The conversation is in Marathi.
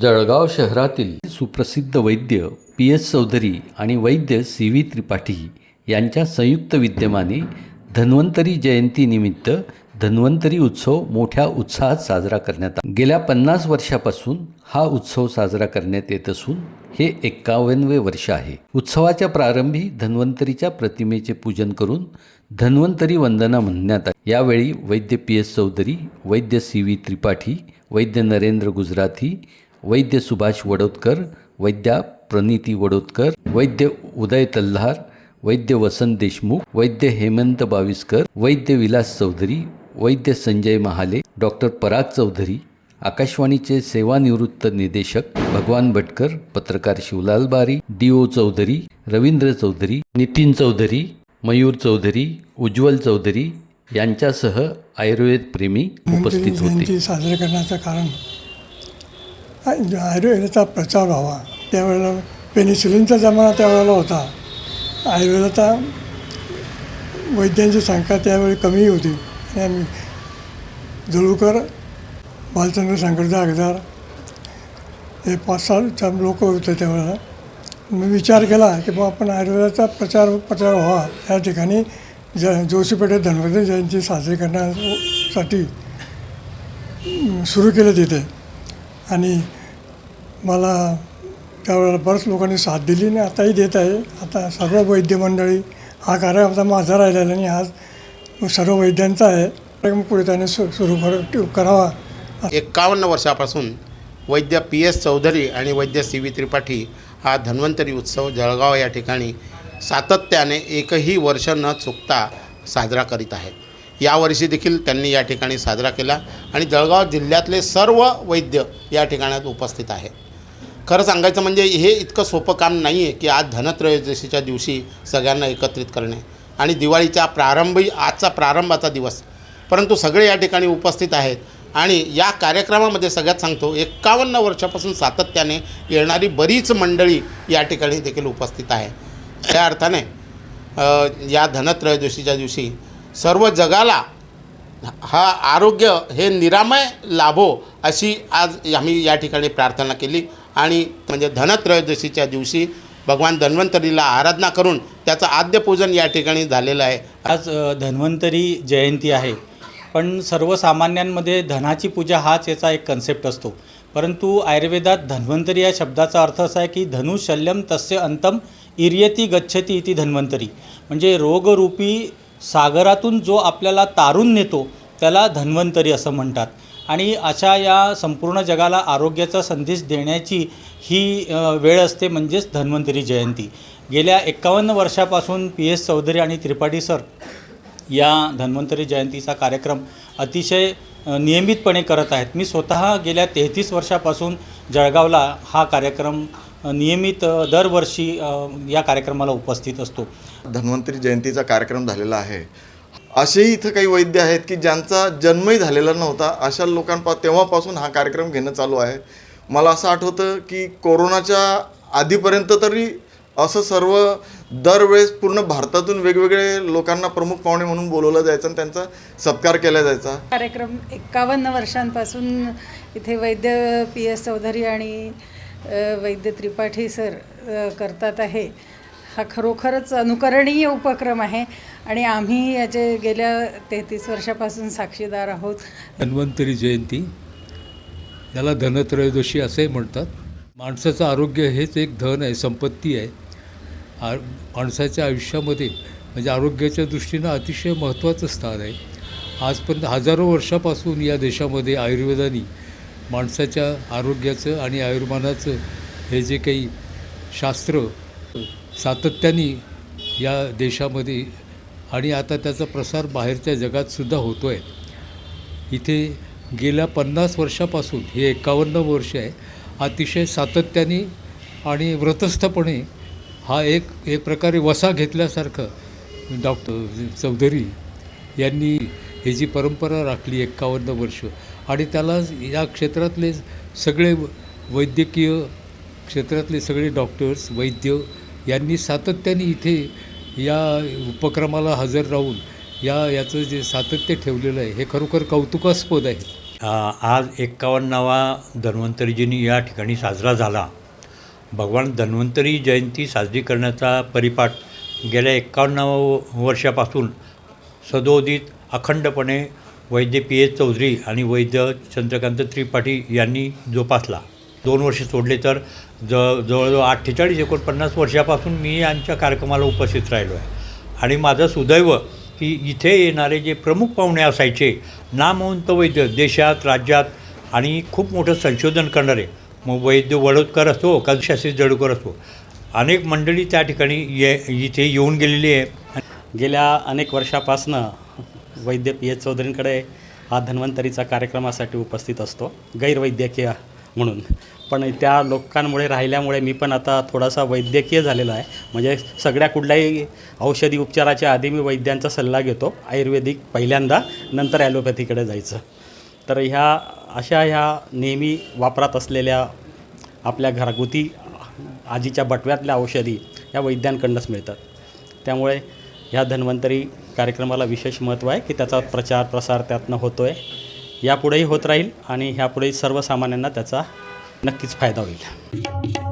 जळगाव शहरातील सुप्रसिद्ध वैद्य पी एस चौधरी आणि वैद्य सी व्ही त्रिपाठी यांच्या संयुक्त विद्यमाने धन्वंतरी जयंतीनिमित्त धन्वंतरी उत्सव मोठ्या उत्साहात साजरा करण्यात आला. गेल्या पन्नास वर्षापासून हा उत्सव साजरा करण्यात येत असून हे एक्कावन्नवे वर्ष आहे. उत्सवाच्या प्रारंभी धन्वंतरीच्या प्रतिमेचे पूजन करून धन्वंतरी वंदना म्हणण्यात आली. यावेळी वैद्य पी एस चौधरी वैद्य सी व्ही त्रिपाठी वैद्य नरेंद्र गुजराथी वैद्य सुभाष वडोदकर वैद्या प्रणिती वडोदकर वैद्य उदय तल्हार वैद्य वसंत देशमुख वैद्य हेमंत बाविस्कर वैद्य विलास चौधरी वैद्य संजय महाले डॉक्टर पराग चौधरी आकाशवाणीचे सेवानिवृत्त निदेशक भगवान भटकर पत्रकार शिवलाल बारी डी ओ चौधरी रवींद्र चौधरी नितीन चौधरी मयूर चौधरी उज्ज्वल चौधरी यांच्यासह आयुर्वेद प्रेमी उपस्थित होते. साजरे करण्याचं कारण आयुर्वेदाचा प्रचार व्हावा. त्यावेळेला पेनिसिलिनचा जमाना त्यावेळेला होता. आयुर्वेदाचा वैद्यांची संख्या त्यावेळी कमी होती. आणि आम्ही जळूकर बालचंद्र शंकरदा आगदार हे पाच सालच्या लोक होते त्यावेळेला. मी विचार केला की बा आपण आयुर्वेदाचा प्रचार प्रचार व्हावा. या ठिकाणी ज जोशीपेठे धन्वंतरी जयंती साजरी करण्यासाठी सुरू केलं तिथे. आणि मला त्यावेळेला बऱ्याच लोकांनी साथ दिली आणि आताही देत आहे. आता सर्व वैद्य मंडळी हा कार्यक्रम आता माझा राहिलेला आणि आज सर्व वैद्यांचा आहे. कार्यक्रम पुढे त्याने सु सुरू कर करावा. एक्कावन्न वर्षापासून वैद्य पी एस चौधरी आणि वैद्य सी व्ही त्रिपाठी हा धन्वंतरी उत्सव जळगाव या ठिकाणी सातत्याने एकही वर्ष न चुकता साजरा करीत आहेत. यावर्षी देखील त्यांनी या ठिकाणी साजरा केला आणि जळगाव जिल्ह्यातले सर्व वैद्य या ठिकाणात उपस्थित आहेत. खरं सांगायचं म्हणजे हे इतकं सोपं काम नाही आहे की आज धनत्रयोदशीच्या दिवशी सगळ्यांना एकत्रित करणे. आणि दिवाळीच्या प्रारंभी आजचा प्रारंभाचा दिवस. परंतु सगळे या ठिकाणी उपस्थित आहेत. आणि या कार्यक्रमामध्ये सगळ्यात सांगतो एक्कावन्न वर्षापासून सातत्याने येणारी बरीच मंडळी या ठिकाणी देखील उपस्थित आहे. त्या अर्थाने या धनत्रयोदशीच्या दिवशी सर्व जगाला हा आरोग्य हे निरामय लाभो अशी आज आम्ही या ठिकाणी प्रार्थना केली. आणि म्हणजे धनत्रयोदशीच्या दिवशी भगवान धन्वंतरीला आराधना करून त्याचं आद्यपूजन या ठिकाणी झालेलं आहे. आज धन्वंतरी जयंती आहे. पण सर्वसामान्यांमध्ये धनाची पूजा हाच याचा एक कन्सेप्ट असतो. परंतु आयुर्वेदात धन्वंतरी या शब्दाचा अर्थ असा आहे की धनु शल्यम तस्य अंतम इर्यती गच्छती इति धन्वंतरी. म्हणजे रोगरूपी सागरातून जो आपल्याला तारून नेतो त्याला धन्वंतरी असं म्हणतात. आणि अशा या संपूर्ण जगाला आरोग्याचा संदेश देण्याची ही वेळ असते म्हणजेच धन्वंतरी जयंती. गेल्या एक्कावन्न वर्षापासून पी एस चौधरी आणि त्रिपाठी सर या धन्वंतरी जयंतीचा कार्यक्रम अतिशय नियमितपणे करत आहेत. मी स्वतः गेल्या तेहतीस वर्षापासून जळगावला हा कार्यक्रम नियमित दरवर्षी या कार्यक्रमाला उपस्थित असतो. धन्वंतरी जयंतीचा कार्यक्रम झालेला आहे. असेही इथं काही वैद्य आहेत की ज्यांचा जन्मही झालेला नव्हता अशा लोकांपा तेव्हापासून हा कार्यक्रम घेणं चालू आहे. मला असं आठवतं की कोरोनाच्या आधीपर्यंत तरी असं सर्व दरवेळेस पूर्ण भारतातून वेगवेगळे लोकांना प्रमुख पाहुणे म्हणून बोलवलं जायचं आणि त्यांचा सत्कार केला जायचा. कार्यक्रम एक्कावन्न वर्षांपासून इथे वैद्य पी एस चौधरी आणि वैद्य त्रिपाठी सर करतात आहे. हा खरोखरच अनुकरणीय उपक्रम आहे. आणि आम्ही याचे गेल्या तेहतीस वर्षापासून साक्षीदार आहोत. धन्वंतरी जयंती याला धनत्रयोदशी असेही म्हणतात. माणसाचं आरोग्य हेच एक धन आहे संपत्ती आहे. आ माणसाच्या आयुष्यामध्ये म्हणजे आरोग्याच्या दृष्टीनं अतिशय महत्त्वाचं स्थान आहे. आजपर्यंत हजारो वर्षापासून या देशामध्ये आयुर्वेदाने माणसाच्या आरोग्याचं आणि आयुर्मानाचं हे जे काही शास्त्र सातत्याने या देशामध्ये आणि आता त्याचा प्रसार बाहेरच्या जगातसुद्धा होतो आहे इथे गेल्या पन्नास वर्षापासून हे एकावन्न वर्ष आहे अतिशय सातत्याने आणि व्रतस्थपणे हा एक एक प्रकारे वसा घेतल्यासारखं डॉक्टर चौधरी यांनी ही जी परंपरा राखली एक्कावन्न वर्ष आणि त्याला या क्षेत्रातले सगळे वैद्यकीय क्षेत्रातले सगळे डॉक्टर्स वैद्य यांनी सातत्याने इथे या उपक्रमाला हजर राहून या याचं जे सातत्य ठेवलेलं आहे हे खरोखर कौतुकास्पद आहे. आज एक्कावन्नावा धन्वंतरीजींनी या ठिकाणी साजरा झाला. भगवान धन्वंतरी जयंती साजरी करण्याचा परिपाठ गेल्या एक्कावन्नावं वर्षापासून सदोदित अखंडपणे वैद्य पी एस चौधरी आणि वैद्य चंद्रकांत त्रिपाठी यांनी जोपासला. दोन वर्ष सोडले तर जवळ जवळजवळ अठ्ठेचाळीस एकोणपन्नास वर्षापासून मी यांच्या कार्यक्रमाला उपस्थित राहिलो आहे. आणि माझं सुदैव की इथे येणारे जे प्रमुख पाहुणे असायचे नामवंत वैद्य देशात राज्यात आणि खूप मोठं संशोधन करणारे मग वैद्य वडोदकर असो का शास्त्री जडूकर असो अनेक मंडळी त्या ठिकाणी ये इथे येऊन गेलेली आहे. गेल्या अनेक वर्षापासनं वैद्य पी एच चौधरींकडे हा धन्वंतरीचा कार्यक्रमासाठी उपस्थित असतो. गैरवैद्यकीय म्हणून. पण त्या लोकांमुळे राहिल्यामुळे मी पण आता थोडासा वैद्यकीय झालेला आहे. म्हणजे सगळ्या कुठल्याही औषधी उपचाराच्या आधी मी वैद्यांचा सल्ला घेतो. आयुर्वेदिक पहिल्यांदा नंतर ॲलोपॅथीकडे जायचं. तर ह्या अशा ह्या नेहमी वापरात असलेल्या आपल्या घरगुती आजीच्या बटव्यातल्या औषधी या वैद्यांकडनंच मिळतात. त्यामुळे ह्या धन्वंतरी कार्यक्रमाला विशेष महत्त्व आहे की त्याचा प्रचार प्रसार त्यातनं होतो आहे यापुढेही होत राहील आणि ह्यापुढेही सर्वसामान्यांना त्याचा नक्कीच फायदा होईल.